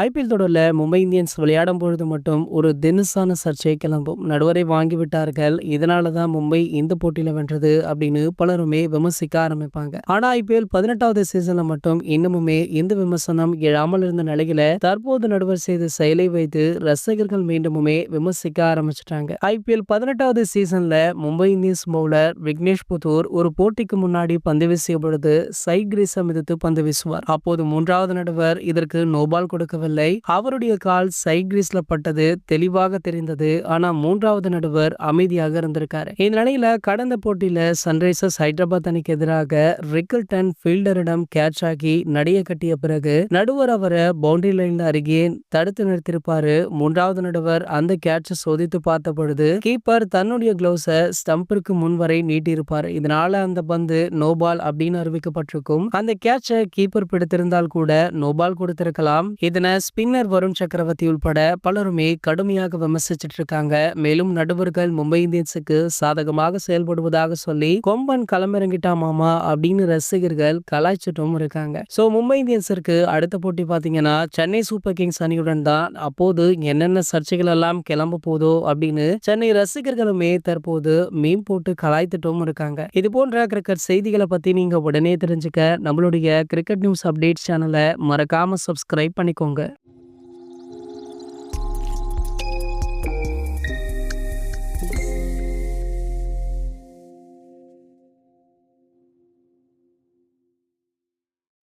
IPL தொடரில் Mumbai Indians விளையாடும் பொழுது மட்டும் ஒரு தினுசான சர்ச்சை கிளம்பும். நடுவரை வாங்கிவிட்டார்கள் இதனால தான் மும்பை இந்த போட்டியில் வென்றது அப்படின்னு பலருமே விமர்சிக்க ஆரம்பிப்பாங்க. ஆனா ஐபிஎல் பதினெட்டாவது சீசன்ல மட்டும் இன்னமுமே இந்த விமர்சனம் எழாமல் இருந்த நிலையில தற்போது நடுவர் செய்த செயலை வைத்து ரசிகர்கள் மீண்டுமுமே விமர்சிக்க ஆரம்பிச்சிட்டாங்க. ஐபிஎல் பதினெட்டாவது சீசன்ல மும்பை இந்தியன்ஸ் பவுலர் விக்னேஷ் புத்தூர் ஒரு போட்டிக்கு முன்னாடி பந்து வீசிய பொழுது சைக்ரீசம் எதிர்த்து பந்து வீசுவார். அப்போது மூன்றாவது நடுவர் இதற்கு நோபால் கொடுக்கவில்லை அவருடைய கால் சைட் பட்டது தெளிவாக தெரிந்தது. ஆனா மூன்றாவது நடுவர் அமைதியாக இருந்திருக்காரு. இந்த நிலையில கடந்த போட்டியில சன்ரைசர்ஸ் ஹைதராபாத் அணிக்கு எதிராக ரிக்கல்டன் ஃபீல்டரிடம் கேட்ச் ஆகி நடைய கட்டிய பிறகு நடுவர் அவரை பவுண்டரி லைன்ல அருகே தடுத்து நிறுத்திருப்பாரு மூன்றாவது நடுவர் அந்த கேட்சை சோதித்து பார்த்த பொழுது கீப்பர் தன்னுடைய கிளவுஸ ஸ்டம்பிற்கு முன்வரை நீட்டியிருப்பாரு. இதனால அந்த பந்து நோபால் அப்படின்னு அறிவிக்கப்பட்டிருக்கும். அந்த கேட்சை கீப்பர் பிடித்திருந்தால் கூட நோபால் கொடுத்திருக்கலாம். இதனை ஸ்பின்னர் வருண் சக்கரவர்த்தி உள்பட பலருமே கடுமையாக விமர்சிச்சிட்டு இருக்காங்க மேலும் நடுவர்கள் மும்பை இந்தியன்ஸுக்கு சாதகமாக செயல்படுவதாக சொல்லி கொம்பன் களமிறங்கிட்டா மாமா அப்படின்னு ரசிகர்கள் கலாய்ச்சிட்டும் இருக்காங்க. சோ மும்பை இந்தியன்ஸிற்கு அடுத்த போட்டி பாத்தீங்கன்னா சென்னை சூப்பர் கிங்ஸ் அணியுடன் தான். அப்போது என்னென்ன சர்ச்சைகள் எல்லாம் கிளம்ப போதோ அப்படின்னு சென்னை ரசிகர்களுமே தற்போது மீன் போட்டு கலாய்த்துட்டும் இருக்காங்க. இது போன்ற கிரிக்கெட் செய்திகளை பத்தி நீங்க உடனே தெரிஞ்சுக்க நம்மளுடைய கிரிக்கெட் நியூஸ் அப்டேட் சேனலை மறக்காம சப்ஸ்கிரைப் பண்ணிக்கோங்க.